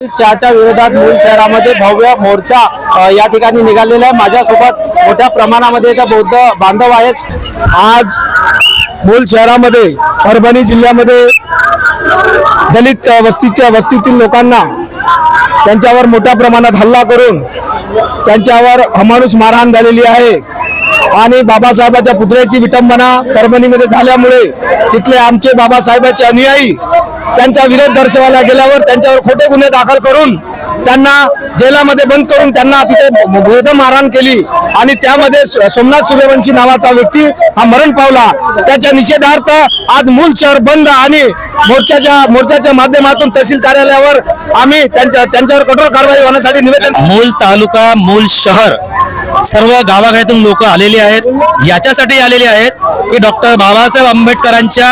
शहाच्या विरोधात मूल शहरामध्ये भव्य मोर्चा या ठिकाणी निघालेला आहे. माझ्यासोबत मोठ्या प्रमाणामध्ये इथं बौद्ध बांधव आहेत. आज मूल शहरामध्ये परभणी जिल्ह्यामध्ये दलित वस्तीच्या वस्तीतील लोकांना त्यांच्यावर मोठ्या प्रमाणात हल्ला करून त्यांच्यावर हमाणूस मारहाण झालेली आहे. आणि बाबासाहेबाच्या पुतळ्याची विटंबना परभणीमध्ये झाल्यामुळे तिथले आमचे बाबासाहेबाचे अनुयायी त्यांचा विरोध दर्शवायला गेल्यावर त्यांच्यावर खोटे गुन्हे दाखल करून त्यांना जेलामध्ये बंद करून त्यांना तिथे विरोध मारहाण केली. आणि त्यामध्ये सोमनाथ सूर्यवंशी नावाचा व्यक्ती हा मरण पावला. त्याच्या निषेधार्थ आज मूल शहर बंद आणि मोर्चाच्या मोर्चाच्या माध्यमातून तहसील कार्यालयावर आम्ही त्यांच्या त्यांच्यावर कठोर कारवाई होण्यासाठी निवेदन मूल तालुका मूल शहर सर्व गावागावातून लोक आलेले आहेत. याच्यासाठी आलेले आहेत की डॉक्टर बाबासाहेब आंबेडकरांच्या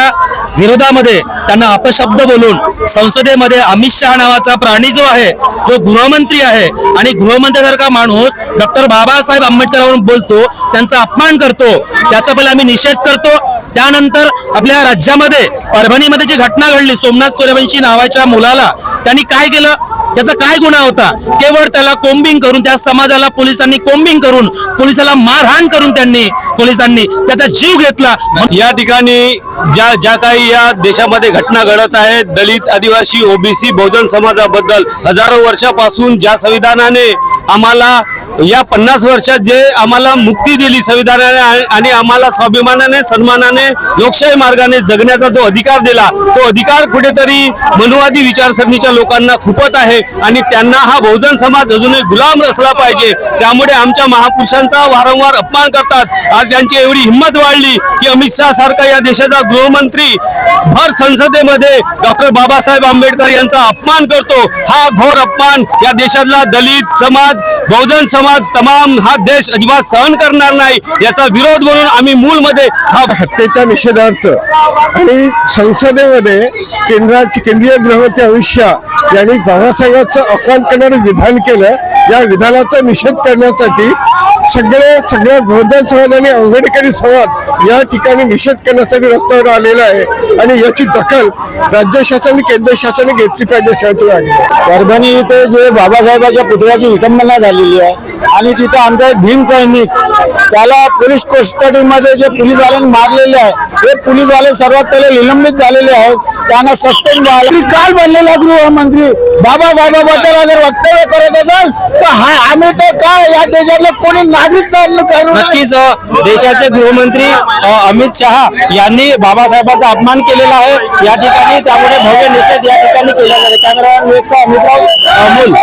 विरोधामध्ये त्यांना अपशब्द बोलून संसदेमध्ये अमित शहा नावाचा प्राणी जो आहे जो गृहमंत्री आहे आणि गृहमंत्र्यासारखा माणूस डॉक्टर बाबासाहेब आंबेडकरांवरून बोलतो त्यांचा अपमान करतो त्याचा पहिला आम्ही निषेध करतो. त्यानंतर आपल्या राज्यामध्ये परभणीमध्ये जी घटना घडली सोमनाथ सूर्यवंशी नावाच्या मुलाला त्यांनी काय केलं? त्याचा काय गुन्हा होता? केवळ त्याला कोम्बिंग करून त्या समाजाला पोलिसांनी कोंबिंग करून पोलिसाला मारहाण करून त्यांनी पोलिसांनी त्याचा जीव घेतला. या ठिकाणी ज्या ज्या काही या देशामध्ये घटना घडत आहेत दलित आदिवासी ओबीसी बहुजन समाजाबद्दल हजारो वर्षापासून ज्या संविधानाने आम्हाला या पन्नास वर्षात जे आम्हाला मुक्ती दिली संविधानाने आणि- आणि आम्हाला स्वाभिमानाने सन्मानाने लोकशाही मार्गाने जगण्याचा जो अधिकार दिला तो अधिकार कुठेतरी मनुवादी विचारसरणीच्या लोकांना खुपत आहे आणि त्यांना हा बहुजन समाज अजूनही गुलाम रचला पाहिजे. त्यामुळे आमच्या महापुरुषांचा वारंवार अपमान करतात. आज त्यांची एवढी हिंमत वाढली की अमित शहा सारखा या देशाचा गृहमंत्री भर संसदेमध्ये डॉक्टर बाबासाहेब आंबेडकर यांचा अपमान करतो. हा घोर अपमान या देशातला दलित समाज बहुजन समाज तमाम हा देश अजिबात सहन करणार नाही याचा विरोध म्हणून आम्ही मूलमध्ये हा हत्येच्या निषेधार्थ आणि संसदेमध्ये केंद्राचे केंद्रीय गृहमंत्री अमित शहा यांनी बाबासाहेबांचं अपमान करणारं विधान केलं. या विधानाचा निषेध करण्यासाठी सगळे सगळ्या बहुजन समाज आणि आंबेडकरी समाज या ठिकाणी निषेध करण्यासाठी रस्त्यावर आलेला आहे आणि याची दखल राज्य शासन केंद्र शासनाने घेतली पाहिजे मागणी आहे. परभणी इथे जे बाबासाहेबाच्या पुतळ्याची विटंबना झालेली आहे आणि तिथं आमचा एक भीम सैनिक त्याला पोलीस कस्टडीमध्ये जे पोलीसवाल्यांनी मारलेले आहे हे पोलीसवाले सर्वात पहिले निलंबित झालेले आहेत त्यांना सस्पेंड झाले काल बनलेला गृहमंत्री बाबासाहेबाबद्दल अगर वक्तव्य करत असाल तर हा आम्ही तर काय या देशातलं कोणी नक्कीच देशाचे गृहमंत्री अमित शहा यांनी बाबासाहेबांचा अपमान केलेला आहे. या ठिकाणी त्यामुळे भव्य निषेध या ठिकाणी केला जातो. कॅमेरामॅन विवेक अमित अमोल.